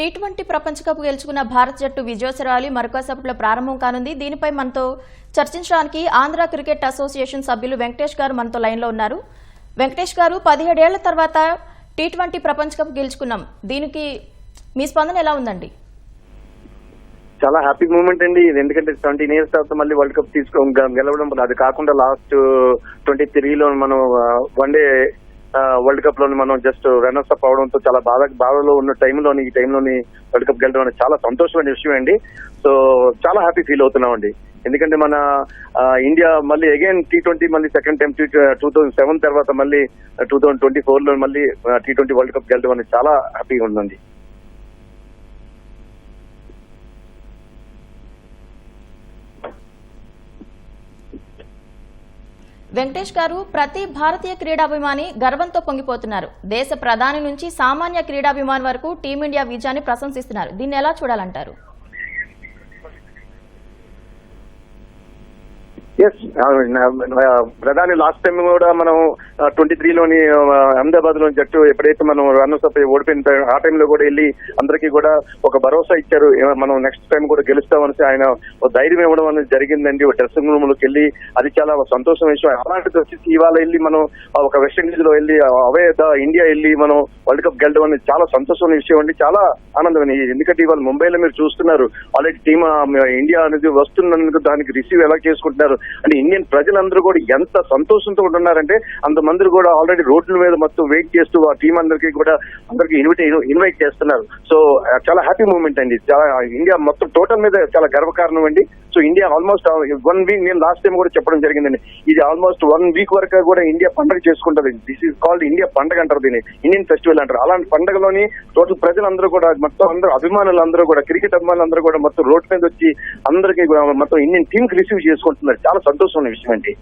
Tea twenty ప్రపంచ cup గెలుచుకున్న భారత్ జట్టు విజయోత్సరాలు మరొకసేపట్లో ప్రారంభం కానుంది. దీనిపై మనతో చర్చించడానికి ఆంధ్ర క్రికెట్ అసోసియేషన్ సభ్యులు వెంకటేష్ గారు మనతో లైన్లో ఉన్నారు. వెంకటేష్ గారు పదిహేడేళ్ళ తర్వాత టీ ట్వంటీ ప్రపంచ కప్ గెలుచుకున్నాం. దీనికి మీ స్పందన ఎలా ఉందండి? చాలా హ్యాపీ మూమెంట్ అండి. ఇది ఎందుకంటే సెవెంటీన్ ఇయర్స్ తర్వాత మళ్ళీ వరల్డ్ కప్ తీసుకో గెలవడం. అది కాకుండా లాస్ట్ ట్వంటీ త్రీలో మనం వన్ డే వరల్డ్ కప్లోని మనం జస్ట్ రన్నర్స్ అప్ అవడంతో చాలా బాధ బాధలో ఉన్న టైంలోని ఈ టైంలోని వరల్డ్ కప్ గెలడం అనేది చాలా సంతోషమైన విషయం అండి. సో చాలా హ్యాపీ ఫీల్ అవుతున్నాం అండి ఎందుకంటే మన ఇండియా మళ్ళీ అగైన్ టీ ట్వంటీ మళ్ళీ second time two thousand seven తర్వాత మళ్ళీ టూ థౌసండ్ ట్వంటీ ఫోర్లో మళ్ళీ టీ ట్వంటీ వరల్డ్ కప్ గెలడం అనేది చాలా హ్యాపీగా ఉందండి. వెంకటేష్ గారు ప్రతి భారతీయ క్రీడాభిమాని గర్వంతో పొంగిపోతున్నారు. దేశ ప్రధాని నుంచి సామాన్య క్రీడాభిమాని వరకు టీమిండియా విజయాన్ని ప్రశంసిస్తున్నారు. దీన్ని ఎలా చూడాలంటారు? ఎస్ uh, ప్రధాని లాస్ట్ టైం కూడా మనం uh, ట్వంటీ త్రీ లోని uh, అహ్మదాబాద్లోని జట్టు ఎప్పుడైతే మనం రన్నర్స్ అప్ ఓడిపోయిన టైం- ఆ టైంలో కూడా వెళ్ళి అందరికీ కూడా ఒక భరోసా ఇచ్చారు. మనం నెక్స్ట్ టైం కూడా గెలుస్తామని ఆయన ఒక ధైర్యం ఇవ్వడం అనేది జరిగిందండి. ఒక డ్రెస్సింగ్ రూమ్లోకి వెళ్ళి అది చాలా సంతోషం విషయం. అలాంటిది వచ్చేసి ఇవాళ వెళ్ళి మనం ఆ ఒక వెస్టిండీస్లో వెళ్ళి అవే ఇండియా వెళ్ళి మనం వరల్డ్ కప్ గెలడం అనేది చాలా సంతోషమైన విషయం అండి. చాలా ఆనందమైన. ఎందుకంటే ఇవాళ ముంబైలో మీరు చూస్తున్నారు. ఆల్రెడీ టీమ్ ఇండియా అనేది వస్తున్నందుకు దానికి రిసీవ్ ఎలా చేసుకుంటున్నారు? అంటే ఇండియన్ ప్రజలందరూ కూడా ఎంత సంతోషంతో ఉంటున్నారంటే అంతమంది కూడా ఆల్రెడీ రోడ్ల మీద మొత్తం వెయిట్ చేస్తూ ఆ టీం అందరికీ కూడా అందరికి ఇన్విట్ ఇన్వైట్ చేస్తున్నారు. సో చాలా హ్యాపీ మూమెంట్ అండి. చాలా ఇండియా మొత్తం టోటల్ మీద చాలా గర్వకారణం అండి. So India almost one week నేను లాస్ట్ టైం కూడా చెప్పడం జరిగిందండి. ఇది ఆల్మోస్ట్ వన్ వీక్ వరకు కూడా ఇండియా పండుగ చేసుకుంటది. దిస్ ఈస్ కాల్డ్ ఇండియా పండుగ అంటారు దీన్ని. ఇండియన్ ఫెస్టివల్ అంటారు. అలాంటి పండుగలోని టోటల్ ప్రజలందరూ కూడా మొత్తం అందరూ అభిమానులు అందరూ కూడా క్రికెట్ అభిమానులు అందరూ కూడా మొత్తం రోడ్ మీద వచ్చి అందరికీ కూడా మొత్తం ఇండియన్ టీమ్కి రిసీవ్ చేసుకుంటున్నారు. చాలా సంతోషమైన విషయం అండి.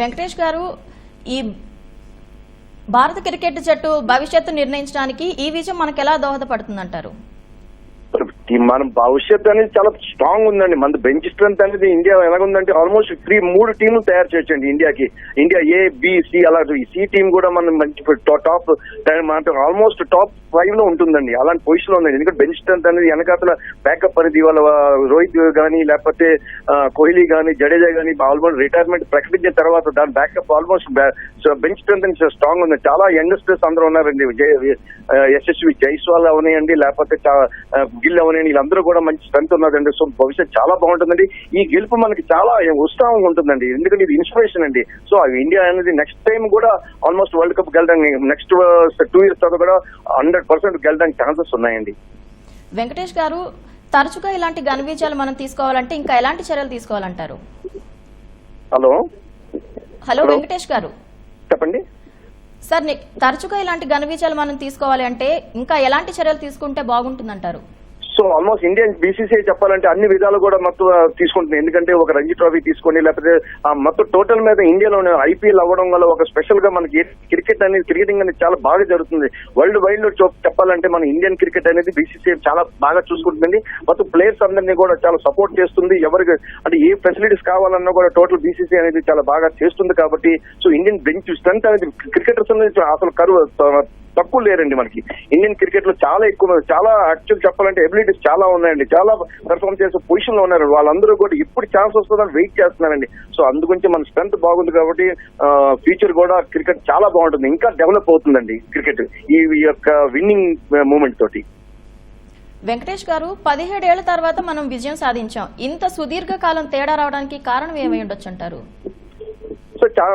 వెంకటేష్ గారు ఈ భారత క్రికెట్ జట్టు భవిష్యత్తు నిర్ణయించడానికి ఈ విజయం మనకు ఎలా దోహదపడుతుందంటారు? అంటారు మన భవిష్యత్ అనేది చాలా స్ట్రాంగ్ ఉందండి. మన బెంచ్ స్ట్రెంత్ అనేది ఇండియా ఎలాగుందంటే ఆల్మోస్ట్ త్రీ మూడు టీంలు తయారు చేయొచ్చండి ఇండియాకి ఇండియా ఏ బి సి అలా ఈ సి టీం కూడా మనం మంచి టాప్ అంటే ఆల్మోస్ట్ టాప్ ఫైవ్లో ఉంటుందండి. అలాంటి పొజిషన్లో ఉందండి. ఎందుకంటే బెంచ్ స్ట్రెంత్ అనేది వెనకాతల బ్యాకప్ అనేది ఇవాళ రోహిత్ గానీ లేకపోతే కోహ్లీ గానీ జడేజా గానీ ఆల్మోస్ట్ రిటైర్మెంట్ ప్రకటించిన తర్వాత దాని బ్యాకప్ ఆల్మోస్ట్ బెంచ్ స్ట్రెంత్ అనేది ఉంది. చాలా యంగ్స్టర్స్ అందరూ ఉన్నారండి. ఎస్ఎస్వి జైస్వాల్ అవనియండి లేకపోతే గిల్ అవనియండి వీళ్ళందరూ కూడా మంచి స్ట్రెంత్ ఉన్నదండి. సో భవిష్యత్ చాలా బాగుంటుందండి. ఈ గెలుపు మనకి చాలా ఉత్సాహంగా ఉంటుందండి. ఎందుకంటే ఇది ఇన్స్పిరేషన్ అండి. సో ఇండియా అనేది నెక్స్ట్ టైం కూడా ఆల్మోస్ట్ వరల్డ్ కప్ గెలడానికి నెక్స్ట్ టూ ఇయర్స్ తర్వాత కూడా హండ్రెడ్ పర్సెంట్ గెలడానికి ఛాన్సెస్ ఉన్నాయండి. వెంకటేష్ గారు తరచుగా ఇలాంటి ఘన విజయాలు మనం తీసుకోవాలంటే ఇంకా ఎలాంటి చర్యలు తీసుకోవాలంటారు? హలో? హలో. వెంకటేష్ గారు. చెప్పండి. సార్ తరచుగా ఇలాంటి ఘన విజయాలు మనం తీసుకోవాలి అంటే ఇంకా ఎలాంటి చర్యలు తీసుకుంటే బాగుంటుందంటారు? సో ఆల్మోస్ట్ ఇండియన్ బీసీసీఐ చెప్పాలంటే అన్ని విధాలు కూడా మొత్తం తీసుకుంటుంది ఎందుకంటే ఒక రంజీ ట్రోఫీ తీసుకొని లేకపోతే ఆ మొత్తం టోటల్ మీద ఇండియాలోనే ఐపీఎల్ అవ్వడం వల్ల ఒక స్పెషల్గా మనకి క్రికెట్ అనేది క్రికెటింగ్ అనేది చాలా బాగా జరుగుతుంది. వరల్డ్ వైడ్లో చూ- చెప్పాలంటే మన ఇండియన్ క్రికెట్ అనేది బీసీసీఐ చాలా బాగా చూసుకుంటుంది. మొత్తం ప్లేయర్స్ అందరినీ కూడా చాలా సపోర్ట్ చేస్తుంది. ఎవరికి అంటే ఏ ఫెసిలిటీస్ కావాలన్నా కూడా టోటల్ బీసీసీ అనేది చాలా బాగా చేస్తుంది కాబట్టి సో ఇండియన్ బెంచ్ స్ట్రెంత్ అనేది క్రికెటర్స్ అనేది అసలు కరువు తక్కువ లేరండి మనకి. ఇండియన్ క్రికెట్లో చాలా ఎక్కువ చాలా యాక్చువల్ చెప్పాలంటే ఎబిలిటీస్ చాలా ఉన్నాయండి. చాలా పెర్ఫామ్ చేసే పొజిషన్లో ఉన్నారు. వాళ్ళందరూ కూడా ఇప్పుడు ఛాన్స్ వస్తుందని వెయిట్ చేస్తున్నారండి. సో అందుగురించి మన స్ట్రెంత్ బాగుంది కాబట్టి ఫ్యూచర్ కూడా క్రికెట్ చాలా బాగుంటుంది. ఇంకా డెవలప్ అవుతుందండి క్రికెట్ ఈ ఈ యొక్క విన్నింగ్ మూమెంట్ తోటి. వెంకటేష్ గారు పదిహేడేళ్ళ తర్వాత మనం విజయం సాధించాం. ఇంత సుదీర్ఘ కాలం తేడా రావడానికి కారణం ఏమై ఉండొచ్చు అంటారు? సో చాలా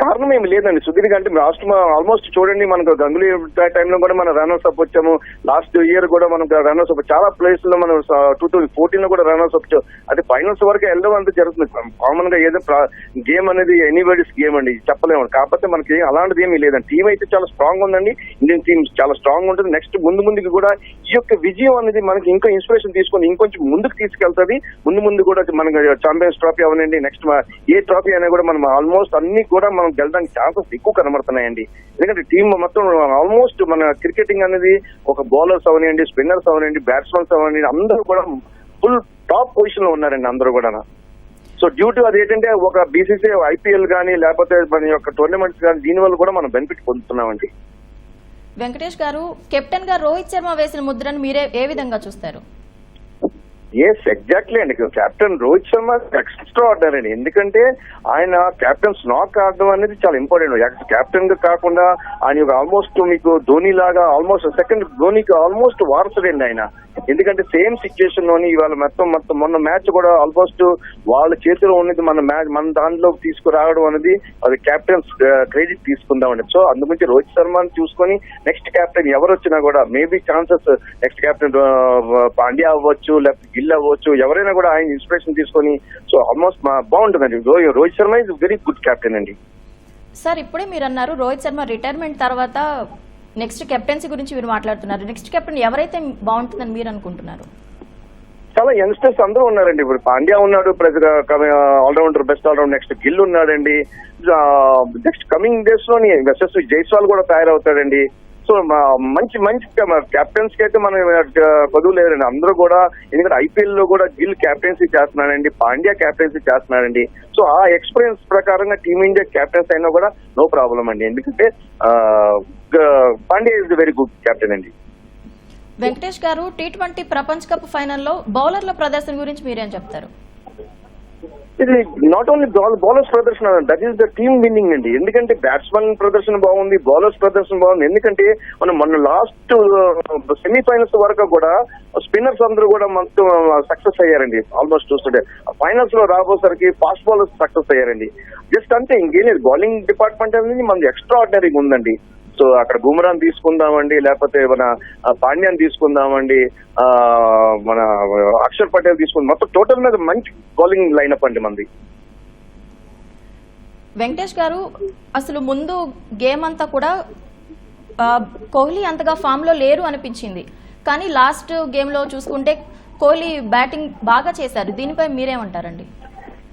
కారణం ఏమి లేదండి. సుధీర్ అంటే లాస్ట్ ఆల్మోస్ట్ చూడండి మనకు గంగులీ టైంలో కూడా మనం రన్నర్స్ అప్ వచ్చాము. లాస్ట్ ఇయర్ కూడా మనం రన్నర్స్ అప్ చాలా ప్లేస్లో మనం టూ థౌసండ్ ఫోర్టీన్లో కూడా రన్నర్స్ అప్ అది ఫైనల్స్ వరకు వెళ్ళడం అంతా జరుగుతుంది. కామన్గా ఏదో గేమ్ అనేది ఎనీబడీస్ గేమ్ అండి. చెప్పలేము. కాకపోతే మనకి అలాంటిది ఏమీ లేదండి. టీం అయితే చాలా స్ట్రాంగ్ ఉందండి. ఇండియన్ టీం చాలా స్ట్రాంగ్ ఉంటుంది. నెక్స్ట్ ముందు ముందుకు కూడా ఈ యొక్క విజయం అనేది మనకి ఇంకా ఇన్స్పిరేషన్ తీసుకొని ఇంకొంచెం ముందుకు తీసుకెళ్తుంది. ముందు ముందు కూడా మనకి ఛాంపియన్స్ ట్రోఫీ అవనండి. నెక్స్ట్ ఏ ట్రోఫీ అనేది కూడా మనం ఆల్మోస్ట్ అన్ని కూడా మనం గెలడానికి ఛాన్సెస్ ఎక్కువ కనబడుతున్నాయండి. ఎందుకంటే టీం మొత్తం ఆల్మోస్ట్ మన క్రికెటింగ్ అనేది ఒక బౌలర్స్ అవనియండి స్పిన్నర్స్ అవనండి బ్యాట్స్మెన్స్ అవనండి అందరూ కూడా ఫుల్ టాప్ పొజిషన్లో ఉన్నారండి అందరూ కూడా సో డ్యూ టు అది ఏంటంటే ఒక బీసీసీ ఐపీఎల్ కానీ లేకపోతే మన యొక్క టోర్నమెంట్స్ కానీ దీని వల్ల కూడా మనం బెనిఫిట్ పొందుతున్నామండి. వెంకటేష్ గారు కెప్టెన్గా రోహిత్ శర్మ వేసిన ముద్రను మీరే ఏ విధంగా చూస్తారు? ఎస్ ఎగ్జాక్ట్లీ అండి captain Rohit Sharma extra order అండి ఎందుకంటే ఆయన కెప్టెన్స్ నాక్ ఆడడం అనేది చాలా ఇంపార్టెంట్ కెప్టెన్గా కాకుండా ఆయన ఆల్మోస్ట్ మీకు ధోని లాగా ఆల్మోస్ట్ సెకండ్ ధోనికి ఆల్మోస్ట్ వారసుడండి ఆయన. ఎందుకంటే సేమ్ సిచ్యుయేషన్లోని ఇవాళ మొత్తం మొత్తం మొన్న మ్యాచ్ కూడా ఆల్మోస్ట్ వాళ్ళ చేతిలో ఉన్నది మన మ్యాచ్ మన దాంట్లో తీసుకురావడం అనేది అది కెప్టెన్స్ క్రెడిట్ uh, తీసుకుందామండి సో అందుగురించి రోహిత్ శర్మని చూసుకొని నెక్స్ట్ కెప్టెన్ ఎవరు వచ్చినా కూడా maybe chances next captain Pandya అవ్వచ్చు లేకపోతే గిల్ అవ్వచ్చు ఎవరైనా కూడా ఆయన ఇన్స్పిరేషన్ తీసుకొని సో ఆల్మోస్ట్ బాగుంటుందండి Rohit Sharma is very good captain అండి. సార్ ఇప్పుడే మీరు అన్నారు రోహిత్ శర్మ రిటైర్మెంట్ తర్వాత నెక్స్ట్ కెప్టెన్సీ గురించి మీరు మాట్లాడుతున్నారు. నెక్స్ట్ కెప్టెన్ ఎవరైతే బాగుంటుందని మీరు అనుకుంటున్నారు? చాలా యంగ్స్టర్స్ అందరూ ఉన్నారండి. ఇప్పుడు పాండ్యా ఉన్నాడు allrounder best allrounder next Gill ఉన్నాడండి. నెక్స్ట్ కమింగ్ డేస్లోని వెసెస్ జైస్వాల్ కూడా తయారవుతాడండి. మంచి మంచి కెప్టెన్స్కి అయితే మనం కొదువు లేదండి. అందరూ కూడా ఎందుకంటే ఐపీఎల్లో కూడా గిల్ కెప్టెన్సీ చేస్తున్నాడండి పాండ్యా కెప్టెన్సీ చేస్తున్నాడండి. సో ఆ ఎక్స్పీరియన్స్ ప్రకారంగా టీమిండియా కెప్టెన్స్ అయినా కూడా నో ప్రాబ్లం అండి. ఎందుకంటే Pandya is very good captain అండి. వెంకటేష్ గారు టీ ట్వంటీ ప్రపంచ కప్ ఫైనల్లో బౌలర్ల ప్రదర్శన గురించి మీరేం చెప్తారు? ఇది నాట్ ఓన్లీ బౌలర్స్ ప్రదర్శన that is the team winning అండి ఎందుకంటే బ్యాట్స్మెన్ ప్రదర్శన బాగుంది బౌలర్స్ ప్రదర్శన బాగుంది. ఎందుకంటే మనం మొన్న లాస్ట్ సెమీఫైనల్స్ uh, వరకు కూడా స్పిన్నర్స్ అందరూ కూడా మనకు సక్సెస్ uh, అయ్యారండి. ఆల్మోస్ట్ చూస్తుంటే. ఫైనల్స్లో రాబోసరికి ఫాస్ట్ బౌలర్స్ సక్సెస్ అయ్యారండి. జస్ట్ అంతే ఇంకేం లేదు. బౌలింగ్ డిపార్ట్మెంట్ అనేది మనది ఎక్స్ట్రా ఆర్డినరీగా ఉందండి. అక్కడ బుమ్రాన్ తీసుకుందామండి లేకపోతే మన పాండ్యాన్ తీసుకుందామండి ఆ, మన అక్షర్ పటేల్ తీసుకుందాం. మొత్తం టోటల్ మీద మంచి బౌలింగ్ లైనప్ అండి మంది. వెంకటేష్ గారు అసలు ముందు గేమ్ అంతా కూడా కోహ్లీ అంతగా ఫామ్లో లేరు అనిపించింది. కానీ లాస్ట్ గేమ్లో చూసుకుంటే కోహ్లీ బ్యాటింగ్ బాగా చేశారు. దీనిపై మీరేమంటారండి?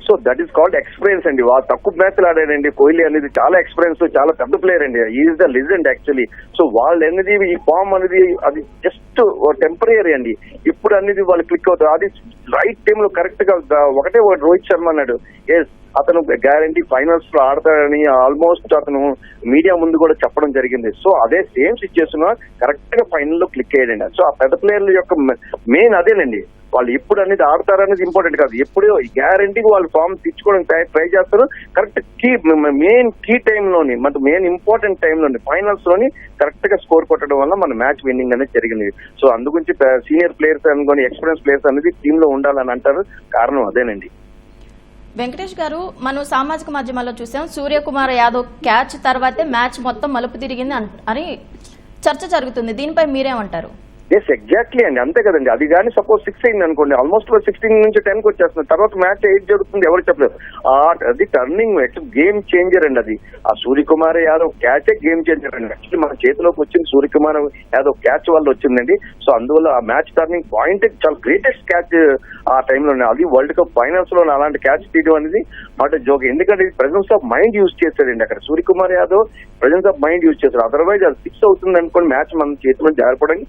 So that is called experience అండి. వాళ్ళు తక్కువ మ్యాచ్లు ఆడారండి. కోహ్లీ అనేది చాలా ఎక్స్పీరియన్స్ చాలా పెద్ద ప్లేయర్ అండి. Is the legend actually so వాళ్ళు అనేది ఈ ఫామ్ అనేది అది జస్ట్ టెంపరీ అండి. ఇప్పుడు అనేది వాళ్ళు క్లిక్ అవుతారు. అది రైట్ టైంలో కరెక్ట్గా ఒకటే రోహిత్ శర్మ అన్నాడు. ఎస్ అతను గ్యారంటీ ఫైనల్స్లో ఆడతాడని ఆల్మోస్ట్ అతను మీడియా ముందు కూడా చెప్పడం జరిగింది. సో అదే సేమ్ సిచ్యుయేషన్ కరెక్ట్గా ఫైనల్లో క్లిక్ అయ్యాడండి. సో ఆ పెద్ద ప్లేయర్ల యొక్క మెయిన్ అదేనండి. వాళ్ళు ఎప్పుడు అనేది ఆడతారనేది ఇంపార్టెంట్ కాదు. ఎప్పుడు గ్యారంటీగా వాళ్ళు ఫామ్ తెచ్చుకోవడానికి ట్రై ట్రై చేస్తారు. కరెక్ట్ కీ మెయిన్ కీ లోని మన మెయిన్ ఇంపార్టెంట్లోని ఫైనల్స్లోని కరెక్ట్గా స్కోర్ కొట్టడం వల్ల మన మ్యాచ్ విన్నింగ్ అనేది జరిగింది. సో అందుగురించి సీనియర్ ప్లేయర్స్ అనుకోని ఎక్స్పీరియన్స్ ప్లేయర్స్ అనేది టీమ్లో ఉండాలని అంటారు. కారణం అదేనండి. వెంకటేష్ గారు మనం సామాజిక మాధ్యమాల్లో చూసాం సూర్యకుమార్ యాదవ్ క్యాచ్ తర్వాతే మ్యాచ్ మొత్తం మలుపు తిరిగింది అని చర్చ జరుగుతుంది. దీనిపై మీరేమంటారు? ఎస్ ఎగ్జాక్ట్లీ అండి. అంతే కదండి. అది కానీ సపోజ్ సిక్స్ అయింది అనుకోండి. ఆల్మోస్ట్ సిక్స్టీన్ నుంచి టెన్కి వచ్చేస్తుంది. తర్వాత మ్యాచ్ ఎయిట్ జరుగుతుంది ఎవరు చెప్పలేదు ఆ అది టర్నింగ్ గేమ్ చేంజర్ అండి అది. ఆ సూర్యకుమార్ యాదవ్ క్యాచే గేమ్ చేంజర్ అండి. యాక్చువల్లీ మన చేతిలోకి వచ్చింది సూర్యకుమార్ యాదవ్ క్యాచ్ వల్ల వచ్చిందండి. సో అందువల్ల ఆ మ్యాచ్ టర్నింగ్ పాయింట్ చాలా గ్రేటెస్ట్ క్యాచ్ ఆ టైంలో అది వరల్డ్ కప్ ఫైనల్స్లో అలాంటి క్యాచ్ తీయడం అనేది మాట జోక్. ఎందుకంటే ప్రజెన్స్ ఆఫ్ మైండ్ యూజ్ చేశాడండి అక్కడ Suryakumar Yadav presence of mind use చేశారు అదర్వైజ్ అది సిక్స్ అవుతుంది అనుకోండి. మ్యాచ్ మన చేతిలో జారిపోవడానికి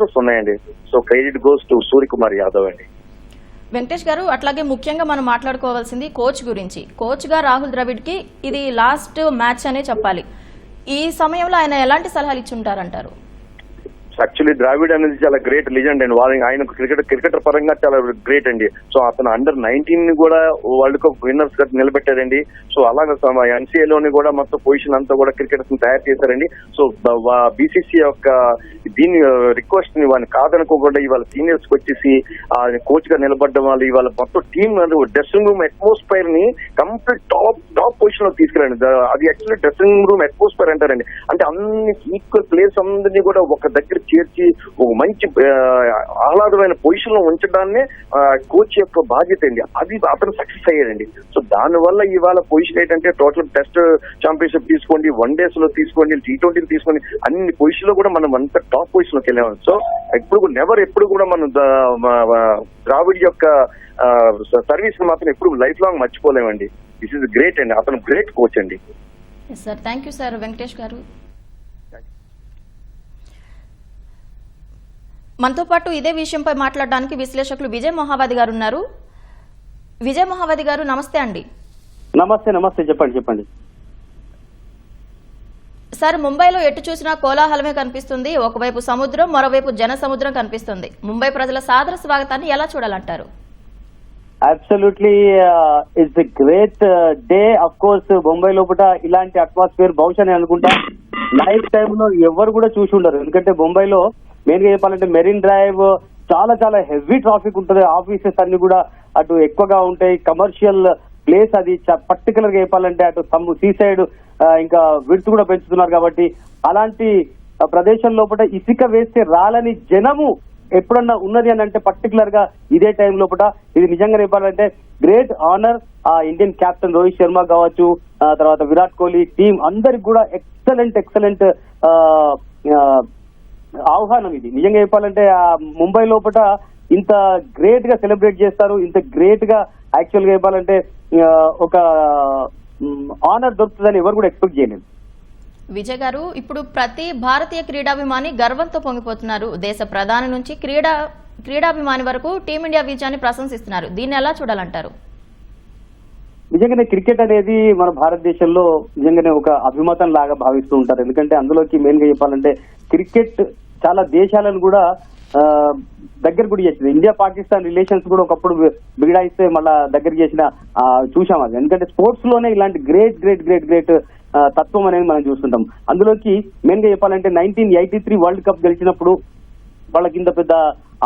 ఛాన్సెస్ ఉన్నాయండి. So credit goes to Suryakumar Yadav అండి. వెంకటేష్ గారు అట్లాగే ముఖ్యంగా మనం మాట్లాడుకోవాల్సింది కోచ్ గురించి. కోచ్గా రాహుల్ ద్రవిడ్కి ఇది లాస్ట్ మ్యాచ్ అనే చెప్పాలి. ఈ సమయంలో ఆయన ఎలాంటి సలహాలు ఇచ్చి ఉంటారంటారు? యాక్చువల్లీ ద్రావిడ్ అనేది చాలా గ్రేట్ లిజెండ్ అండి. వాళ్ళ ఆయన క్రికెట్ క్రికెటర్ పరంగా చాలా గ్రేట్ అండి. సో అతను అండర్ నైన్టీన్ని కూడా వరల్డ్ కప్ విన్నర్స్గా నిలబెట్టారండి సో అలాగే ఎన్సీఏ లోని కూడా మొత్తం పొజిషన్ అంతా కూడా క్రికెటర్స్ని తయారు చేశారండి. సో బీసీసీ యొక్క దీని రిక్వెస్ట్ని వాళ్ళని కాదనుకోకుండా ఇవాళ సీనియర్స్కి వచ్చేసి కోచ్గా నిలబడడం వాళ్ళు ఇవాళ మొత్తం టీమ్ డ్రెస్సింగ్ రూమ్ అట్మాస్ఫైర్ని కంప్లీట్ టాప్ టాప్ పొజిషన్లో తీసుకెళ్ళండి అది యాక్చువల్లీ డ్రెస్సింగ్ రూమ్ అట్మాస్ఫైర్ అంటారండి. అంటే అన్ని ఈక్వల్ ప్లేస్ అందరినీ కూడా ఒక దగ్గర చేర్చి ఒక మంచి ఆహ్లాదమైన పొజిషన్లో ఉంచడాన్నే కోచ్ యొక్క బాధ్యత అండి. అది అతను సక్సెస్ అయ్యాడండి. సో దాని వల్ల ఇవాళ పొజిషన్ ఏంటంటే టోటల్ టెస్ట్ ఛాంపియన్షిప్ తీసుకోండి వన్ డేస్లో తీసుకోండి టీ ట్వంటీ తీసుకోండి అన్ని పొజిషన్లో కూడా మనం అంత టాప్ పొజిషన్లోకి వెళ్ళాము సో ఎప్పుడు నెవర్ ఎప్పుడు కూడా మనం ద్రావిడ్ యొక్క సర్వీస్ మాత్రం ఎప్పుడు లైఫ్ లాంగ్ మర్చిపోలేమండి. దిస్ ఇస్ గ్రేట్ అండి. అతను గ్రేట్ కోచ్ అండి. Sir thank you sir Venkatesh గారు. మనతో పాటు ఇదే విషయంపై మాట్లాడడానికి విశ్లేషకులు విజయ్ మహావాది గారు ఉన్నారు. విజయ్ మహావాది గారు నమస్తే అండి. నమస్తే నమస్తే. చెప్పండి చెప్పండి. సార్ ముంబైలో ఎటు చూసినా కోలాహలమే కనిపిస్తుంది. ఒకవైపు సముద్రం మరోవైపు జన సముద్రం కనిపిస్తుంది. ముంబై ప్రజల సాదర స్వాగతాన్ని ఎలా చూడాలంటారు? Absolutely it's a great day of course Bombay లోపల ఇలాంటి అట్మాస్ఫియర్ బహుశా నేను అనుకుంటా. లైఫ్ టైమ్లో ఎవరు కూడా చూసి ఉండరు. ఎందుకంటే బొంబాయిలో మెయిన్గా చెప్పాలంటే మెరీన్ డ్రైవ్ చాలా చాలా హెవీ ట్రాఫిక్ ఉంటుంది. ఆఫీసెస్ అన్ని కూడా అటు ఎక్కువగా ఉంటాయి. కమర్షియల్ ప్లేస్ అది పర్టికులర్గా చెప్పాలంటే అటు సమ్ సీ సైడ్ ఇంకా విడ్త్ కూడా పెంచుతున్నారు కాబట్టి అలాంటి ప్రదేశం లోపల ఇసుక వేస్తే రాలని జనము ఎప్పుడన్నా ఉన్నది అని అంటే పర్టికులర్గా ఇదే టైం లోపల ఇది నిజంగా చెప్పాలంటే గ్రేట్ ఆనర్ ఆ ఇండియన్ కెప్టెన్ రోహిత్ శర్మ కావచ్చు తర్వాత విరాట్ కోహ్లీ టీం అందరికి కూడా ఎక్సలెంట్ ఎక్సలెంట్ ఆహ్వానం ఇది. నిజంగా చెప్పాలంటే ఆ ముంబై లోపల ఇంత గ్రేట్గా సెలబ్రేట్ చేస్తారు ఇంత గ్రేట్గా యాక్చువల్గా చెప్పాలంటే ఒక ఆనర్ దొరుకుతుందని ఎవరు కూడా ఎక్స్పెక్ట్ చేయలేదు. విజయ్ గారు ఇప్పుడు ప్రతి భారతీయ క్రీడాభిమాని గర్వంతో పొంగిపోతున్నారు. దేశ ప్రధాని నుంచి క్రీడా క్రీడాభిమాని వరకు టీమిండియా విజయాన్ని ప్రశంసిస్తున్నారు. దీన్ని ఎలా చూడాలంటారు? నిజంగానే క్రికెట్ అనేది మన భారతదేశంలో నిజంగానే ఒక అభిమతం లాగా భావిస్తూ ఉంటారు. ఎందుకంటే అందులోకి మెయిన్గా చెప్పాలంటే క్రికెట్ చాలా దేశాలను కూడా దగ్గర కూడా చేసింది. ఇండియా పాకిస్తాన్ రిలేషన్స్ కూడా ఒకప్పుడు బిగడాయిస్తే మళ్ళా దగ్గర చేసిన చూసాం అది. ఎందుకంటే స్పోర్ట్స్లోనే ఇలాంటి గ్రేట్ గ్రేట్ గ్రేట్ గ్రేట్ తత్వం అనేది మనం చూస్తుంటాం. అందులోకి మెయిన్గా చెప్పాలంటే nineteen eighty three world cup గెలిచినప్పుడు వాళ్ళకి ఇంత పెద్ద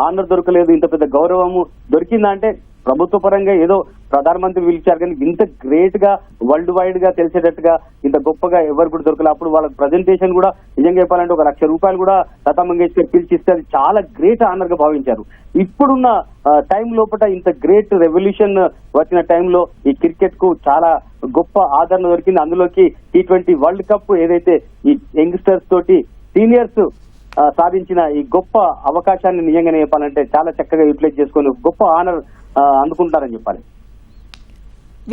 ఆనర్ దొరకలేదు ఇంత పెద్ద గౌరవము దొరికిందంటే ప్రభుత్వ పరంగా ఏదో ప్రధానమంత్రి పిలిచారు కానీ ఇంత గ్రేట్గా వరల్డ్ వైడ్గా తెలిసేటట్టుగా ఇంత గొప్పగా ఎవరు కూడా దొరకలే. అప్పుడు వాళ్ళ ప్రజెంటేషన్ కూడా నిజంగా చెప్పాలంటే ఒక లక్ష రూపాయలు కూడా లతా మంగేష్కర్ పిలిచిస్తే అది చాలా గ్రేట్ ఆనర్గా భావించారు. ఇప్పుడున్న టైం లోపల ఇంత గ్రేట్ రెవల్యూషన్ వచ్చిన టైంలో ఈ క్రికెట్కు చాలా గొప్ప ఆదరణ దొరికింది. అందులోకి టీ ట్వంటీ వరల్డ్ కప్ ఏదైతే ఈ యంగ్స్టర్స్ తోటి సీనియర్స్ సాధించిన ఈ గొప్ప అవకాశాన్ని నిజంగానే చెప్పాలంటే చాలా చక్కగా యూటిలైజ్ చేసుకొని గొప్ప ఆనర్ అందుకుంటారని చెప్పాలి.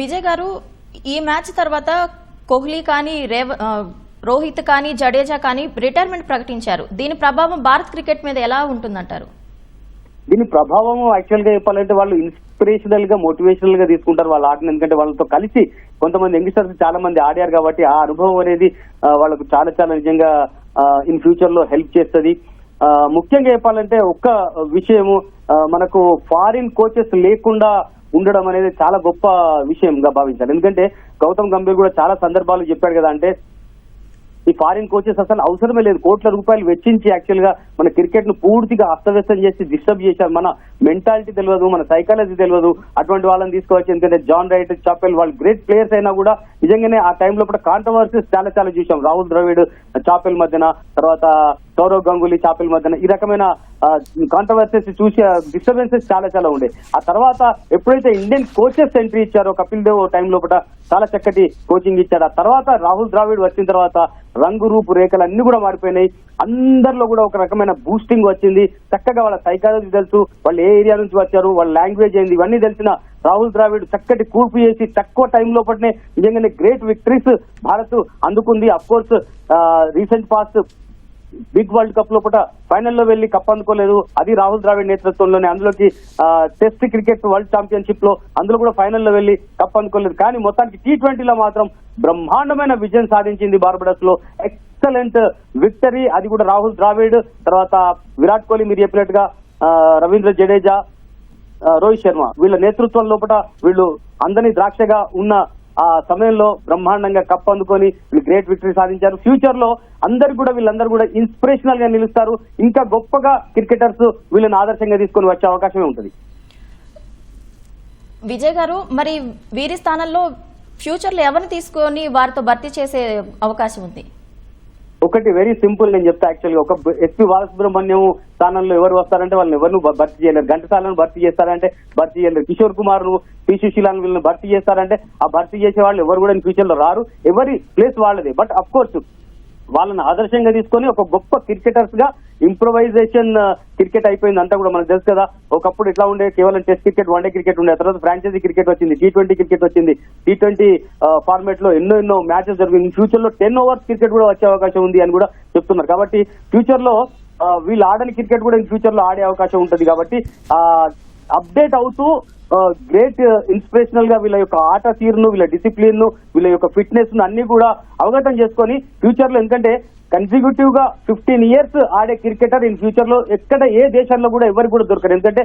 విజయ్ గారు ఈ మ్యాచ్ తర్వాత కోహ్లీ కానీ రేవ రోహిత్ కానీ జడేజా కానీ రిటైర్మెంట్ ప్రకటించారు. దీని ప్రభావం భారత్ క్రికెట్ మీద ఎలా ఉంటుందంటారు? దీని ప్రభావం యాక్చువల్గా చెప్పాలంటే వాళ్ళు ఇన్స్పిరేషనల్గా మోటివేషనల్గా తీసుకుంటారు వాళ్ళ ఆటను. ఎందుకంటే వాళ్ళతో కలిసి కొంతమంది యంగ్స్టర్స్ చాలా మంది ఆడారు కాబట్టి ఆ అనుభవం అనేది వాళ్ళకు చాలా చాలా నిజంగా ఇన్ ఫ్యూచర్లో హెల్ప్ చేస్తుంది. ముఖ్యంగా చెప్పాలంటే ఒక్క విషయము మనకు ఫారిన్ కోచెస్ లేకుండా ఉండడం అనేది చాలా గొప్ప విషయంగా భావించాలి. ఎందుకంటే గౌతమ్ గంభీర్ కూడా చాలా సందర్భాలు చెప్పాడు కదా అంటే ఈ ఫారిన్ కోచెస్ అసలు అవసరమే లేదు. కోట్ల రూపాయలు వెచ్చించి యాక్చువల్గా మన క్రికెట్ను పూర్తిగా అస్తవ్యస్తం చేసి డిస్టర్బ్ చేశారు. మన మెంటాలిటీ తెలియదు మన సైకాలజీ తెలియదు. అటువంటి వాళ్ళని తీసుకోవచ్చు. ఎందుకంటే జాన్ రైట్ చాపెల్ వాళ్ళు గ్రేట్ ప్లేయర్స్ అయినా కూడా నిజంగానే ఆ టైంలో కూడా కాంట్రవర్సీస్ చాలా చాలా చూసాం. రాహుల్ ద్రవిడ్ చాపెల్ మధ్యన తర్వాత సౌరవ్ గంగూలీ చాపెల్ మధ్యన ఈ రకమైన కాంట్రవర్సీస్ చూసి డిస్టర్బెన్సెస్ చాలా చాలా ఉండే. ఆ తర్వాత ఎప్పుడైతే ఇండియన్ కోచెస్ ఎంట్రీ ఇచ్చారో కపిల్ దేవ్ టైం లోపల చాలా చక్కటి కోచింగ్ ఇచ్చాడు ఆ తర్వాత రాహుల్ ద్రావిడ్ వచ్చిన తర్వాత రంగు రూపు రేఖలు అన్ని కూడా మారిపోయినాయి. అందరిలో కూడా ఒక రకమైన బూస్టింగ్ వచ్చింది. చక్కగా వాళ్ళ సైకాలజీ తెలుసు వాళ్ళు ఏ ఏరియా నుంచి వచ్చారు వాళ్ళ లాంగ్వేజ్ ఏంది ఇవన్నీ తెలిసిన రాహుల్ ద్రావిడ్ చక్కటి కూర్పు చేసి తక్కువ టైం లోపలనే నిజంగానే గ్రేట్ విక్టరీస్ భారత్ అందుకుంది. Of course recent past big world cup లోపల ఫైనల్లో వెళ్ళి కప్ అందుకోలేదు. అది రాహుల్ ద్రావిడ్ నేతృత్వంలోనే. అందులోకి టెస్ట్ క్రికెట్ వరల్డ్ ఛాంపియన్షిప్లో అందులో కూడా ఫైనల్లో వెళ్ళి కప్ అందుకోలేదు. కానీ మొత్తానికి టీ ట్వంటీలో మాత్రం బ్రహ్మాండమైన విజయం సాధించింది బార్బడస్లో. ఎక్సలెంట్ విక్టరీ అది కూడా రాహుల్ ద్రావిడ్ తర్వాత విరాట్ కోహ్లీ మీరు చెప్పినట్టుగా రవీంద్ర జడేజా రోహిత్ శర్మ. వీళ్ళ నేతృత్వం లోపల వీళ్ళు అందరినీ ద్రాక్షగా ఉన్న ఆ సమయంలో బ్రహ్మాండంగా కప్ అందుకొని వీళ్ళు గ్రేట్ విక్టరీ సాధించారు. ఫ్యూచర్లో అందరు కూడా వీళ్ళందరూ కూడా ఇన్స్పిరేషనల్గా నిలుస్తారు. ఇంకా గొప్పగా క్రికెటర్స్ వీళ్ళని ఆదర్శంగా తీసుకొని వచ్చే అవకాశమే ఉంటుంది. విజయ్ గారు మరి వీరి స్థానంలో ఫ్యూచర్లో ఎవరిని తీసుకొని వారితో భర్తీ చేసే అవకాశం ఉంది? ఒకటి వెరీ సింపుల్ నేను చెప్తా యాక్చువల్గా ఒక ఎస్పీ బాలసుబ్రహ్మణ్యం స్థానంలో ఎవరు వస్తారంటే వాళ్ళని ఎవరు భర్తీ చేయలేరు. ఘంటసాలను భర్తీ చేస్తారంటే భర్తీ చేయలేరు. కిషోర్ కుమార్ను పి సుశీలను వీళ్ళని భర్తీ చేస్తారంటే ఆ భర్తీ చేసే వాళ్ళు ఎవరు కూడా ఫ్యూచర్లో రారు. ఎవరి ప్లేస్ వాళ్ళది. బట్ అఫ్ కోర్స్ వాళ్ళని ఆదర్శంగా తీసుకొని ఒక గొప్ప క్రికెటర్స్గా ఇంప్రొవైజేషన్ క్రికెట్ అయిపోయింది. అంతా కూడా మనకు తెలుసు కదా. ఒకప్పుడు ఇట్లా ఉండే కేవలం టెస్ట్ క్రికెట్ వన్డే క్రికెట్ ఉండే తర్వాత ఫ్రాంచైజీ క్రికెట్ వచ్చింది టీ ట్వంటీ క్రికెట్ వచ్చింది. టీ ట్వంటీ ఫార్మేట్లో ఎన్నో ఎన్నో మ్యాచెస్ జరిగింది ఫ్యూచర్లో టెన్ ఓవర్స్ క్రికెట్ కూడా వచ్చే అవకాశం ఉంది అని కూడా చెప్తున్నారు. కాబట్టి ఫ్యూచర్లో వీళ్ళు ఆడని క్రికెట్ కూడా ఫ్యూచర్లో ఆడే అవకాశం ఉంటుంది కాబట్టి అప్డేట్ అవుతూ గ్రేట్ ఇన్స్పిరేషనల్ uh, గా వీళ్ళ యొక్క ఆట తీరును వీళ్ళ డిసిప్లిన్ను వీళ్ళ యొక్క ఫిట్నెస్ను అన్ని కూడా అవగతం చేసుకొని ఫ్యూచర్లో ఎందుకంటే కన్సిక్యూటివ్గా ఫిఫ్టీన్ ఇయర్స్ ఆడే క్రికెటర్ ఇన్ ఫ్యూచర్లో ఎక్కడ ఏ దేశంలో కూడా ఎవరికి కూడా దొరకరు. ఎందుకంటే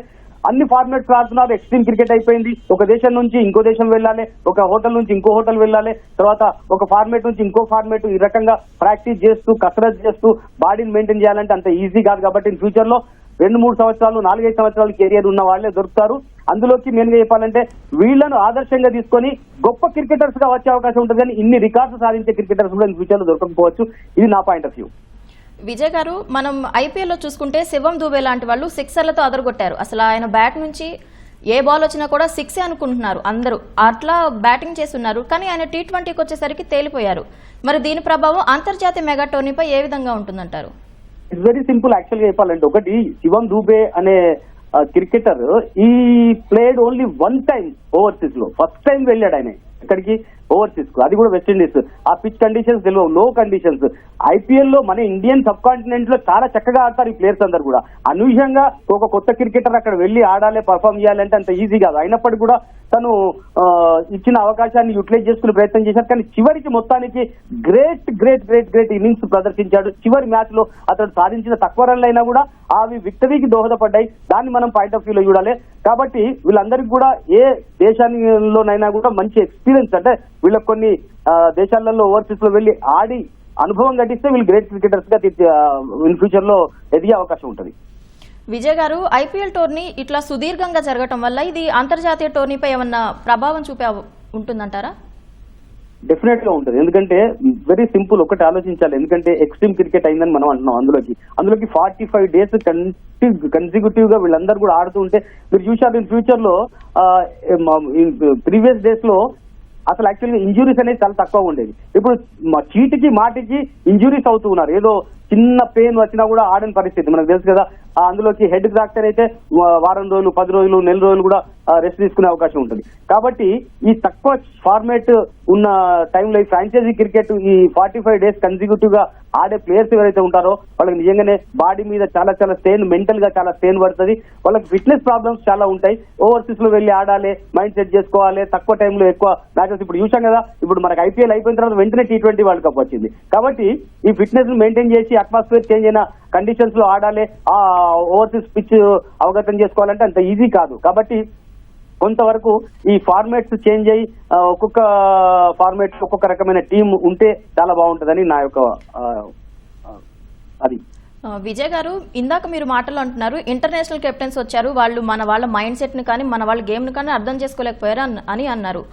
అన్ని ఫార్మాట్స్ ఆడుతున్నారు. ఎక్స్ట్రీమ్ క్రికెట్ అయిపోయింది. ఒక దేశం నుంచి ఇంకో దేశం వెళ్ళాలి. ఒక హోటల్ నుంచి ఇంకో హోటల్ వెళ్ళాలి. తర్వాత ఒక ఫార్మేట్ నుంచి ఇంకో ఫార్మేట్ ఈ రకంగా ప్రాక్టీస్ చేస్తూ కసరత్ చేస్తూ బాడీని మెయింటైన్ చేయాలంటే అంత ఈజీ కాదు. కాబట్టి ఇన్ ఫ్యూచర్లో రెండు మూడు సంవత్సరాలు నాలుగైదు సంవత్సరాలు కెరియర్ ఉన్న వాళ్ళే దొరుకుతారు. అందులోకి మెయిన్గా చెప్పాలంటే వీళ్ళను ఆదర్శంగా తీసుకొని గొప్ప క్రికెటర్స్గా వచ్చే అవకాశం ఉంటుంది కానీ ఇన్ని రికార్డ్స్ సాధించే క్రికెటర్స్ కూడా ఫ్యూచర్లో దొరకకపోవచ్చు. ఇది నా పాయింట్ ఆఫ్ వ్యూ. విజయ్ గారు మనం ఐపీఎల్లో చూసుకుంటే శివం దుబే లాంటి వాళ్ళు సిక్సర్లతో అదరగొట్టారు. అసలు ఆయన బ్యాట్ నుంచి ఏ బాల్ వచ్చినా కూడా సిక్సే అనుకుంటున్నారు అందరూ. అట్లా బ్యాటింగ్ చేస్తున్నారు కానీ ఆయన టీ ట్వంటీకి వచ్చేసరికి తేలిపోయారు. మరి దీని ప్రభావం అంతర్జాతీయ మెగా టోర్నీపై ఏ విధంగా ఉంటుందంటారు? ఇట్స్ వెరీ సింపుల్ యాక్చువల్గా చెప్పాలంటే ఒకటి శివం దూబే అనే క్రికెటర్ ఈ ప్లేడ్ ఓన్లీ వన్ టైం ఓవర్సీస్లో. ఫస్ట్ టైం వెళ్ళాడు ఆయన. ఎక్కడికి? ఓవర్సీస్కు అది కూడా వెస్టిండీస్ ఆ పిచ్ కండిషన్స్ తెలియవు. లో కండిషన్స్ ఐపీఎల్లో మన ఇండియన్ సబ్ కాంటినెంట్లో చాలా చక్కగా ఆడతారు ఈ ప్లేయర్స్ అందరు కూడా. అనూహ్యంగా ఒక కొత్త క్రికెటర్ అక్కడ వెళ్ళి ఆడాలి పర్ఫామ్ చేయాలంటే అంత ఈజీ కాదు. అయినప్పటికీ కూడా తను ఇచ్చిన అవకాశాన్ని యూటిలైజ్ చేసుకునే ప్రయత్నం చేశారు కానీ చివరికి మొత్తానికి great great great great innings ప్రదర్శించాడు. చివరి మ్యాచ్లో అతడు సాధించిన తక్కువ రన్లు అయినా కూడా అవి విక్టరీకి దోహదపడ్డాయి. దాన్ని మనం పాయింట్ ఆఫ్ వ్యూలో చూడాలి. కాబట్టి వీళ్ళందరికీ కూడా ఏ దేశాల్లోనైనా కూడా మంచి ఎక్స్పీరియన్స్ అంటే వీళ్ళకి కొన్ని దేశాలలో ఓవర్సీస్లో వెళ్ళి ఆడి అనుభవం గటిస్తే వీళ్ళు గ్రేట్ క్రికెటర్స్గా ఇన్ ఫ్యూచర్లో ఎదిగే అవకాశం ఉంటుంది. విజయ్ గారు ఐపీఎల్ టోర్నీ ఇట్లా సుదీర్ఘంగా జరగటం వల్ల ఇది అంతర్జాతీయ టోర్నీపై ఏమన్నా ప్రభావం చూపే ఉంటుందంటారా? డెఫినెట్గా ఉంటుంది. ఎందుకంటే వెరీ సింపుల్ ఒకటి ఆలోచించాలి. ఎందుకంటే ఎక్స్ట్రీమ్ క్రికెట్ అయిందని మనం అంటున్నాం అందులోకి. అందులోకి ఫార్టీ ఫైవ్ డేస్ కన్సిక్యూటివ్గా వీళ్ళందరూ కూడా ఆడుతూ ఉంటే మీరు చూశారు ఇన్ ఫ్యూచర్లో ప్రీవియస్ డేస్లో అసలు యాక్చువల్గా ఇంజురీస్ అనేది చాలా తక్కువ ఉండేది. ఇప్పుడు చీటికి మాటికి ఇంజురీస్ అవుతూ ఉన్నారు. ఏదో చిన్న పెయిన్ వచ్చినా కూడా ఆడని పరిస్థితి. మనకు తెలుసు కదా అందులోకి హెడ్ డాక్టర్ అయితే వారం రోజులు పది రోజులు నెల రోజులు కూడా రెస్ట్ తీసుకునే అవకాశం ఉంటుంది. కాబట్టి ఈ తక్కువ ఫార్మేట్ ఉన్న టైంలో ఈ ఫ్రాంచైజీ క్రికెట్ ఈ ఫార్టీ ఫైవ్ డేస్ కన్సిక్యూటివ్గా ఆడే ప్లేయర్స్ ఎవరైతే ఉంటారో వాళ్ళకి నిజంగానే బాడీ మీద చాలా చాలా స్ట్రెయిన్ మెంటల్గా చాలా స్ట్రెయిన్ పడుతుంది. వాళ్ళకి ఫిట్నెస్ ప్రాబ్లమ్స్ చాలా ఉంటాయి. ఓవర్సీస్లో వెళ్ళి ఆడాలి మైండ్ సెట్ చేసుకోవాలి తక్కువ టైంలో ఎక్కువ మ్యాచెస్ ఇప్పుడు చూసాం కదా ఇప్పుడు మనకి ఐపీఎల్ అయిపోయిన తర్వాత వెంటనే టీ ట్వంటీ వరల్డ్ కప్ వచ్చింది. కాబట్టి ఈ ఫిట్నెస్ను మెయింటైన్ చేసి అట్మాస్ఫియర్ చేంజ్ అయిన కండిషన్స్లో ఆడాలి ఆ ఓవర్సీస్ పిచ్ అవగతం చేసుకోవాలంటే అంత ఈజీ కాదు. కాబట్టి కొంతవరకు ఈ ఫార్మాట్స్ చేంజ్ అయ్యి ఒక్కొక్క ఫార్మాట్ ఒక్కొక్క రకమైన టీం ఉంటే చాలా బాగుంటుందని నా యొక్క అది. విజయ్ గారు ఇందాక మీరు మాటలు అంటున్నారు ఇంటర్నేషనల్ కెప్టెన్స్ వచ్చారు వాళ్ళు మన వాళ్ళ మైండ్ సెట్ని కానీ మన వాళ్ళ గేమ్ని కానీ అర్థం చేసుకోలేకపోయారు అన్- అని అన్నారు.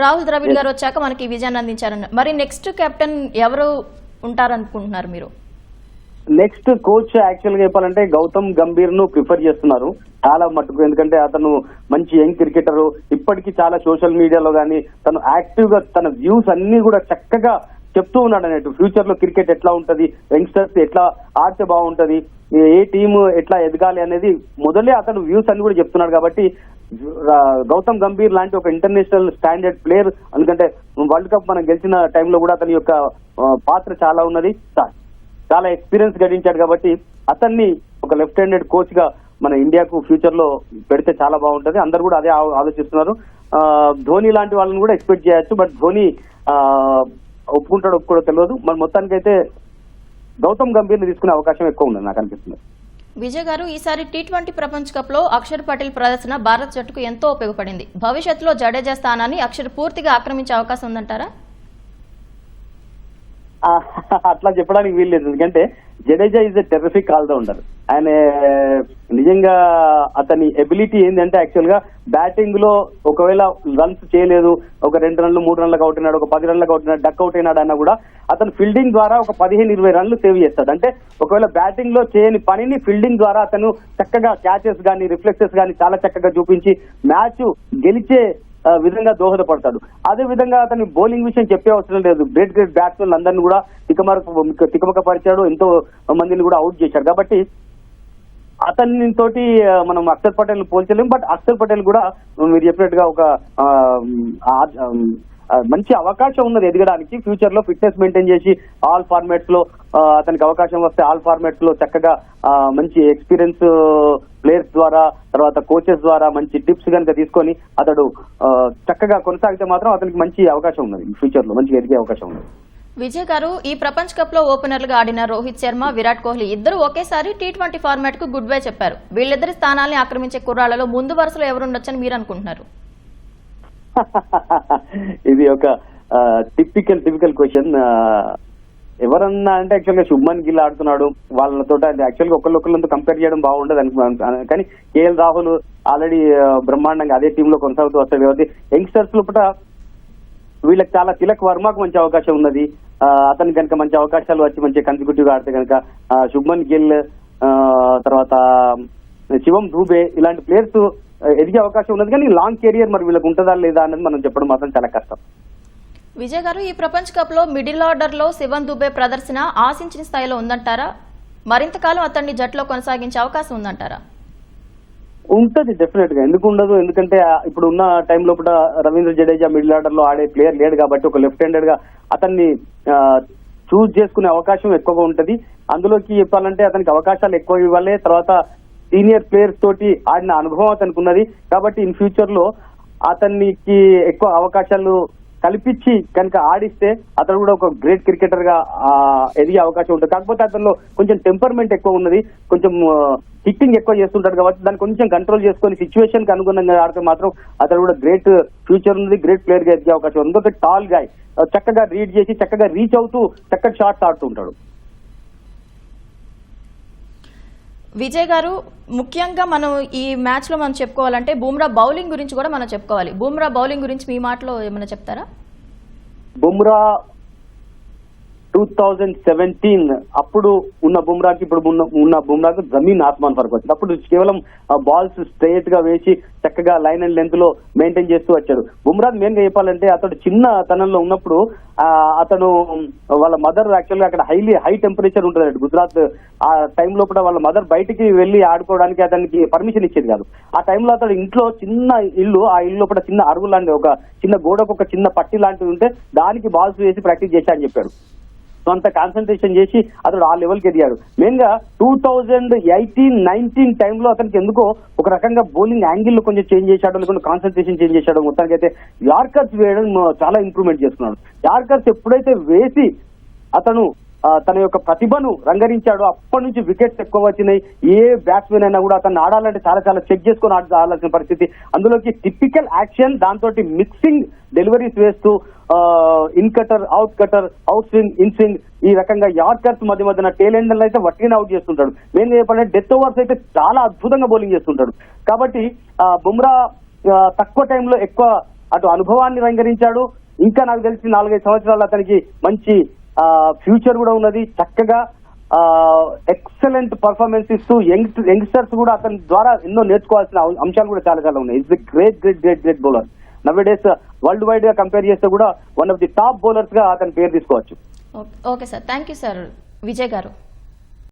రాహుల్ ద్రవిడ్ గారు వచ్చాక మనకి విజయాన్ని అందించారన్నారు. మరి నెక్స్ట్ కెప్టెన్ ఎవరు ఉంటారనుకుంటున్నారు మీరు? నెక్స్ట్ కోచ్ యాక్చువల్గా చెప్పాలంటే గౌతమ్ గంభీర్ను ప్రిఫర్ చేస్తున్నారు. చాలా మటుకు ఎందుకంటే అతను మంచి యంగ్ క్రికెటర్. ఇప్పటికీ చాలా సోషల్ మీడియాలో గానీ తను యాక్టివ్గా తన వ్యూస్ అన్ని కూడా చక్కగా చెప్తూ ఉన్నాడు అన్నట్టు. ఫ్యూచర్లో క్రికెట్ ఎట్లా ఉంటది? యంగ్స్టర్స్ ఎట్లా ఆడితే బాగుంటది? ఏ టీమ్ ఎట్లా ఎదగాలి అనేది మొదలే అతను వ్యూస్ అన్ని కూడా చెప్తున్నాడు కాబట్టి గౌతమ్ గంభీర్ లాంటి ఒక ఇంటర్నేషనల్ స్టాండర్డ్ ప్లేయర్. ఎందుకంటే వరల్డ్ కప్ మనం గెలిచిన టైంలో కూడా అతని యొక్క పాత్ర చాలా ఉన్నది. చాలా ఎక్స్పీరియన్స్ గడించాడు కాబట్టి అతన్ని ఒక లెఫ్ట్ హ్యాండెడ్ కోచ్గా మన ఇండియాకు ఫ్యూచర్లో పెడితే చాలా బాగుంటది. అందరు కూడా అదే ఆలోచిస్తున్నారు. ధోని లాంటి వాళ్ళని కూడా ఎక్స్పెక్ట్ చేయొచ్చు. బట్ ధోని ఒప్పుకుంటాడు ఒప్పుకోడో తెలియదు మరి మొత్తానికైతే గౌతమ్ గంభీర్ని తీసుకునే అవకాశం ఎక్కువ ఉంది నాకు అనిపిస్తుంది. విజయ్ గారు ఈసారి టీ ట్వంటీ ప్రపంచ కప్లో అక్షర్ పటేల్ ప్రదర్శన భారత్ జట్టుకు ఎంతో ఉపయోగపడింది. భవిష్యత్తులో జడేజా స్థానాన్ని అక్షర్ పూర్తిగా ఆక్రమించే అవకాశం ఉందంటారా? అట్లా చెప్పడానికి వీల్లేదు. ఎందుకంటే Jadeja is a terrific all rounder ఆయన నిజంగా అతని ఎబిలిటీ ఏంటంటే యాక్చువల్గా బ్యాటింగ్లో ఒకవేళ రన్స్ చేయలేదు ఒక రెండు రన్లు మూడు రన్లకు అవుట్ అయినాడు ఒక పది రన్లకు అవుట్ అయినాడు డక్ అవుట్ అయినాడు అన్న కూడా అతను ఫీల్డింగ్ ద్వారా ఒక పదిహేను ఇరవై రన్లు సేవ్ చేస్తాడు. అంటే ఒకవేళ బ్యాటింగ్లో చేయని పనిని ఫీల్డింగ్ ద్వారా అతను చక్కగా క్యాచెస్ గానీ రిఫ్లెక్సెస్ గానీ చాలా చక్కగా చూపించి మ్యాచ్ గెలిచే విధంగా దోహదపడతాడు. అదే విధంగా అతని బౌలింగ్ విషయం చెప్పే అవసరం లేదు. గ్రేట్ గ్రేట్ బ్యాట్స్మెన్ అందరినీ కూడా తికమరకు తికమక పరిచాడు ఎంతో మందిని కూడా అవుట్ చేశాడు. కాబట్టి అతని తోటి మనం అక్షర్ పటేల్ పోల్చలేం. బట్ అక్షర్ పటేల్ కూడా మీరు చెప్పినట్టుగా ఒక మంచి అవకాశం ఉన్నది ఎదగడానికి. ఫ్యూచర్లో ఫిట్నెస్ మెయింటైన్ చేసి ఆల్ ఫార్మాట్స్లో అతనికి అవకాశం వస్తే ఆల్ ఫార్మాట్స్లో చక్కగా మంచి ఎక్స్పీరియన్స్ ప్లేయర్స్ ద్వారా తర్వాత కోచెస్ ద్వారా మంచి టిప్స్ కనుక తీసుకొని అతడు చక్కగా కొనసాగితే మాత్రం అతనికి మంచి అవకాశం ఉన్నది. ఫ్యూచర్లో మంచిగా ఎదిగే అవకాశం ఉంది విజయ్ గారు ఈ ప్రపంచ కప్లో ఓపెనర్లుగా ఆడిన రోహిత్ శర్మ విరాట్ కోహ్లీ ఇద్దరు ఒకేసారి టీ ట్వంటీ ఫార్మాట్కు గుడ్ బై చెప్పారు. వీళ్ళిద్దరి స్థానాల్ని ఆక్రమించే కుర్రాళ్ళలో ముందు వరుసలో ఎవరుండొచ్చని మీరు అనుకుంటున్నారు ఇది ఒక టిపికల్ టిపికల్ క్వశ్చన్ ఎవరన్నా అంటే యాక్చువల్గా శుభ్మన్ గిల్ ఆడుతున్నాడు వాళ్ళతో యాక్చువల్గా ఒకళ్ళొకళ్ళతో కంపేర్ చేయడం బాగుండదు అనుకున్నాను కానీ కేఎల్ రాహుల్ ఆల్రెడీ బ్రహ్మాండంగా అదే టీమ్లో కొనసాగుతూ వస్తాడు కాబట్టి యంగ్స్టర్స్ లోపల వీళ్ళకి చాలా తిలక్ వర్మకు మంచి అవకాశం ఉన్నది. అతనికి కనుక మంచి అవకాశాలు వచ్చి మంచి కన్సిక్యూటివ్గా ఆడితే కనుక శుభ్మన్ గిల్ తర్వాత శివం దూబే ఇలాంటి ప్లేయర్స్ ఎదిగే అవకాశం ఉన్నది. కానీ లాంగ్ కెరియర్ మరి వీళ్ళకి ఉంటుందా లేదా అనేది మనం చెప్పడం మాత్రం చాలా కష్టం. విజయ్ గారు ఈ ప్రపంచ కప్లో మిడిల్ ఆర్డర్లో శివన్ దుబే ప్రదర్శన ఆశించిన స్థాయిలో ఉందంటారా? మరింత కాలం అతన్ని జట్టులో కొనసాగించే అవకాశం ఉందంటారా? ఉంటది డెఫినెట్గా ఎందుకు ఉండదు? ఎందుకంటే ఇప్పుడు ఉన్న టైం లోపల రవీంద్ర జడేజా మిడిల్ ఆర్డర్లో ఆడే ప్లేయర్ లేడు కాబట్టి ఒక లెఫ్ట్ హ్యాండెడ్గా అతన్ని చూస్ చేసుకునే అవకాశం ఎక్కువగా ఉంటది. అందులోకి చెప్పాలంటే అతనికి అవకాశాలు ఎక్కువ ఇవ్వాలి. తర్వాత సీనియర్ ప్లేయర్స్ తోటి ఆడిన అనుభవం అతనికి ఉన్నది. కాబట్టి ఇన్ ఫ్యూచర్లో అతనికి ఎక్కువ అవకాశాలు కల్పించి కనుక ఆడిస్తే అతను కూడా ఒక గ్రేట్ క్రికెటర్గా ఎదిగే అవకాశం ఉంటుంది. కాకపోతే అతనిలో కొంచెం టెంపర్మెంట్ ఎక్కువ ఉన్నది కొంచెం హిట్టింగ్ ఎక్కువ చేస్తుంటాడు కాబట్టి దాన్ని కొంచెం కంట్రోల్ చేసుకొని సిచ్యువేషన్కి అనుగుణంగా ఆడితే మాత్రం అతను కూడా గ్రేట్ ఫ్యూచర్ ఉంది గ్రేట్ ప్లేయర్గా ఎదిగే అవకాశం ఉంది. ఇంకొక టాల్ గాయ్ చక్కగా రీడ్ చేసి చక్కగా రీచ్ అవుతూ చక్కటి షాట్స్ ఆడుతూ విజయ్ గారు ముఖ్యంగా మనం ఈ మ్యాచ్లో మనం చెప్పుకోవాలంటే బూమ్రా బౌలింగ్ గురించి కూడా మనం చెప్పుకోవాలి. బూమ్రా బౌలింగ్ గురించి మీ మాటలో ఏమైనా చెప్తారా? బుమ్రా టూ థౌజండ్ సెవెంటీన్ అప్పుడు ఉన్న బుమ్రాకి ఇప్పుడు ఉన్న- ఉన్న బుమ్రాకు జమీన్ ఆస్మాన్ ఫర్క్ వచ్చింది. అప్పుడు కేవలం బాల్స్ స్ట్రైట్గా వేసి చక్కగా లైన్ అండ్ లెంత్లో మెయింటైన్ చేస్తూ వచ్చాడు బుమ్రా మెయిన్గా చెప్పాలంటే అతడు చిన్న తనంలో ఉన్నప్పుడు అతను వాళ్ళ మదర్ యాక్చువల్గా అక్కడ హైలీ హై టెంపరేచర్ ఉంటుంది గుజరాత్. ఆ టైం లోపల వాళ్ళ మదర్ బయటికి వెళ్ళి ఆడుకోవడానికి అతనికి పర్మిషన్ ఇచ్చేది కాదు. ఆ టైంలో అతడు ఇంట్లో చిన్న ఇల్లు ఆ ఇల్లు లోపల చిన్న అరుగు లాంటి ఒక చిన్న గోడకు ఒక చిన్న పట్టి లాంటిది ఉంటే దానికి బాల్స్ వేసి ప్రాక్టీస్ చేశా అని చెప్పాడు సో అంత కాన్సన్ట్రేషన్ చేసి అతడు ఆ లెవెల్కి ఎదిగాడు. మెయిన్గా టూ థౌజండ్ ఎయిటీన్ నైన్టీన్ టైంలో అతనికి ఎందుకో ఒక రకంగా బౌలింగ్ యాంగిల్ కొంచెం చేంజ్ చేశాడు లేకుంటే కాన్సన్ట్రేషన్ చేంజ్ చేశాడు. మొత్తానికి అయితే యార్కర్స్ వేయడం చాలా ఇంప్రూవ్మెంట్ చేసుకున్నాడు యార్కర్స్ ఎప్పుడైతే వేసి అతను తన యొక్క ప్రతిభను రంగరించాడు. అప్పటి నుంచి వికెట్స్ ఎక్కువ వచ్చినాయి. ఏ బ్యాట్స్మెన్ అయినా కూడా అతను ఆడాలంటే చాలా చాలా చెక్ చేసుకొని ఆడ ఆడాల్సిన పరిస్థితి. అందులోకి టిపికల్ యాక్షన్ దాంతో మిక్సింగ్ డెలివరీస్ వేస్తూ in cutter out cutter out swing in swing ఈ రకంగా యార్కర్స్ మధ్య మధ్యన టేల్ ఎండర్లు అయితే వట్టిగానే అవుట్ చేస్తుంటాడు. మెయిన్ చెప్పాలంటే డెత్ ఓవర్స్ అయితే చాలా అద్భుతంగా బౌలింగ్ చేస్తుంటాడు. కాబట్టి బుమ్రా తక్కువ టైంలో ఎక్కువ అటు అనుభవాన్ని రంగరించాడు. ఇంకా నాకు తెలిసి నాలుగైదు సంవత్సరాలు అతనికి మంచి ఫ్యూచర్ కూడా ఉన్నది. చక్కగా ఎక్సలెంట్ పర్ఫార్మెన్స్ ఇస్తూ యంగ్ యంగ్స్టర్స్ కూడా అతని ద్వారా ఎన్నో నేర్చుకోవాల్సిన అం- అంశాలు కూడా చాలా చాలా ఉన్నాయి. It's great great great great bowler nowadays world వైడ్గా కంపేర్ చేస్తే కూడా వన్ ఆఫ్ ది టాప్ బౌలర్స్గా అతని పేరు తీసుకోవచ్చు. Okay- okay sir. Thank you sir Vijay గారు.